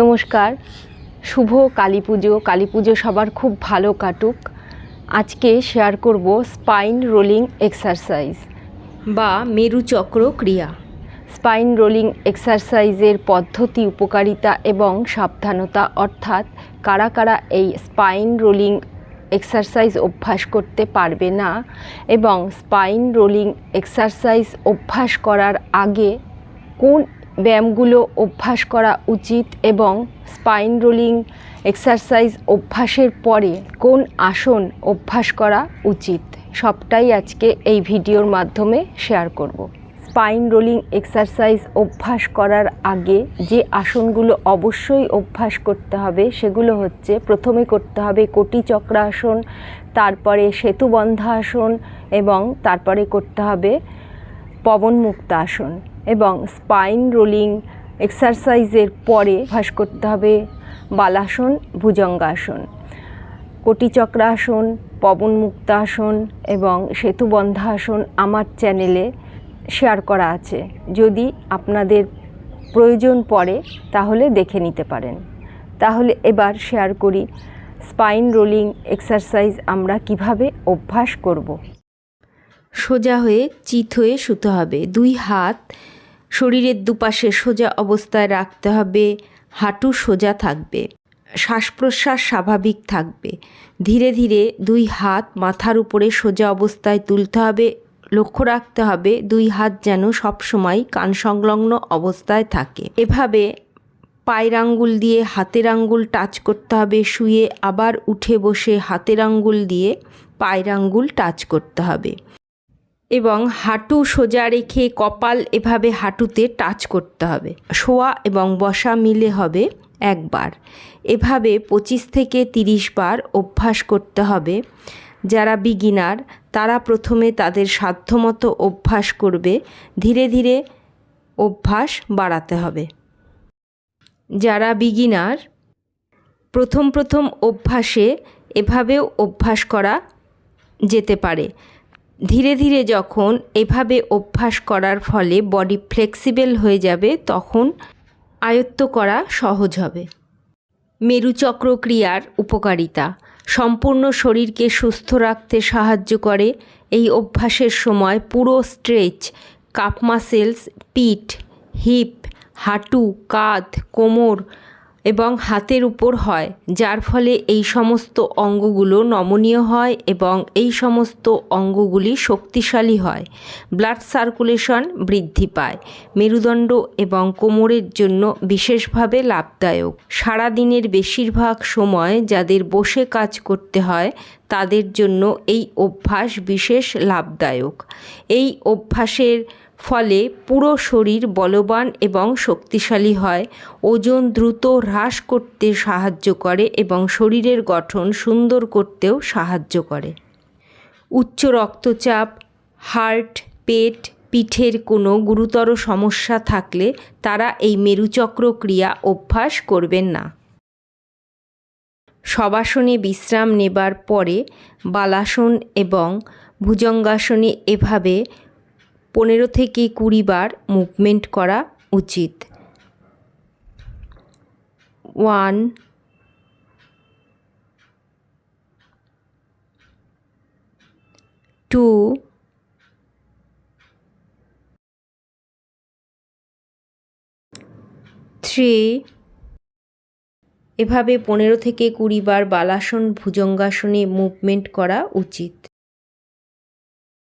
নমস্কার। শুভ কালী পুজো। কালী পুজো সবার খুব ভালো কাটুক। আজকে শেয়ার করব স্পাইন রোলিং এক্সারসাইজ বা মেরুচক্র ক্রিয়া। স্পাইন রোলিং এক্সারসাইজের পদ্ধতি, উপকারিতা এবং সাবধানতা, অর্থাৎ কারা কারা এই স্পাইন রোলিং এক্সারসাইজ অভ্যাস করতে পারবে না এবং স্পাইন রোলিং এক্সারসাইজ অভ্যাস করার আগে কোন ব্যায়ামগুলো অভ্যাস করা উচিত এবং স্পাইন রোলিং এক্সারসাইজ অভ্যাসের পরে কোন আসন অভ্যাস করা উচিত? সবটাই আজকে এই ভিডিওর মাধ্যমে শেয়ার করব। স্পাইন রোলিং এক্সারসাইজ অভ্যাস করার আগে যে আসনগুলো অবশ্যই অভ্যাস করতে হবে সেগুলো হচ্ছে প্রথমে করতে হবে কোটি চক্রাসন, তারপরে সেতুবন্ধা আসন এবং তারপরে করতে হবে পবন মুক্তাসন এবং স্পাইন রোলিং এক্সারসাইজের পরে অভ্যাস করতে হবে বালাসন, ভুজঙ্গাসন। কোটিচক্রাসন পবন মুক্তাসন এবং সেতুবন্ধাসন আমার চ্যানেলে শেয়ার করা আছে। যদি আপনাদের প্রয়োজন পড়ে, তাহলে দেখে নিতে পারেন। তাহলে এবার শেয়ার করি স্পাইন রোলিং এক্সারসাইজ আমরা কীভাবে অভ্যাস করব। সোজা হয়ে চিত হয়ে শুতে হবে। দুই হাত শরীরের দুপাশে সোজা অবস্থায় রাখতে হবে। হাঁটু সোজা থাকবে। শ্বাস প্রশ্বাস স্বাভাবিক থাকবে। ধীরে ধীরে দুই হাত মাথার উপরে সোজা অবস্থায় তুলতে হবে। লক্ষ্য রাখতে হবে দুই হাত যেন সবসময় কান সংলগ্ন অবস্থায় থাকে। এভাবে পায়ের আঙ্গুল দিয়ে হাতের আঙ্গুল টাচ করতে হবে। শুয়ে আবার উঠে বসে হাতের আঙ্গুল দিয়ে পায়ের আঙ্গুল টাচ করতে হবে। এবং হাঁটু সোজা রেখে কপাল এভাবে হাঁটুতে টাচ করতে হবে। শোয়া এবং বসা মিলে হবে একবার। এভাবে পঁচিশ থেকে তিরিশ বার অভ্যাস করতে হবে। যারা বিগিনার তারা প্রথমে তাদের সাধ্যমতো অভ্যাস করবে। ধীরে ধীরে অভ্যাস বাড়াতে হবে। যারা বিগিনার প্রথম প্রথম অভ্যাসে এভাবেও অভ্যাস করা যেতে পারে। ধীরে ধীরে যখন এভাবে অভ্যাস করার ফলে বডি ফ্লেক্সিবল হয়ে যাবে, তখন আয়ত্ত করা সহজ হবে। মেরুচক্র ক্রিয়ার উপকারিতা। সম্পূর্ণ শরীরকে সুস্থ রাখতে সাহায্য করে। এই অভ্যাসের সময় পুরো স্ট্রেচ, কাপ মাসেলস, পিঠ, হিপ, হাঁটু, কাঁধ, কোমর এবং হাতের উপর হয়, যার ফলে এই সমস্ত অঙ্গগুলো নমনীয় হয় এবং এই সমস্ত অঙ্গগুলি শক্তিশালী হয়। ব্লাড সার্কুলেশন বৃদ্ধি পায়, মেরুদণ্ড এবং কোমরের জন্য বিশেষভাবে লাভদায়ক। সারাদিনের বেশিরভাগ সময় যাদের বসে কাজ করতে হয়, তাদের জন্য এই অভ্যাস বিশেষ লাভদায়ক। এই অভ্যাসের ফলে পুরো শরীর বলবান এবং শক্তিশালী হয়। ওজন দ্রুত হ্রাস করতে সাহায্য করে এবং শরীরের গঠন সুন্দর করতেও সাহায্য করে। উচ্চ রক্তচাপ, হার্ট, পেট, পিঠের কোনো গুরুতর সমস্যা থাকলে তারা এই মেরুচক্র ক্রিয়া অভ্যাস করবেন না। শবাসনে বিশ্রাম নেবার পরে বালাসন এবং ভুজঙ্গাসনে এভাবে পনেরো থেকে কুড়ি বার মুভমেন্ট করা উচিত। ওয়ান। টু। থ্রি। এভাবে পনেরো থেকে কুড়ি বার বালাসন, ভুজঙ্গাসনে মুভমেন্ট করা উচিত।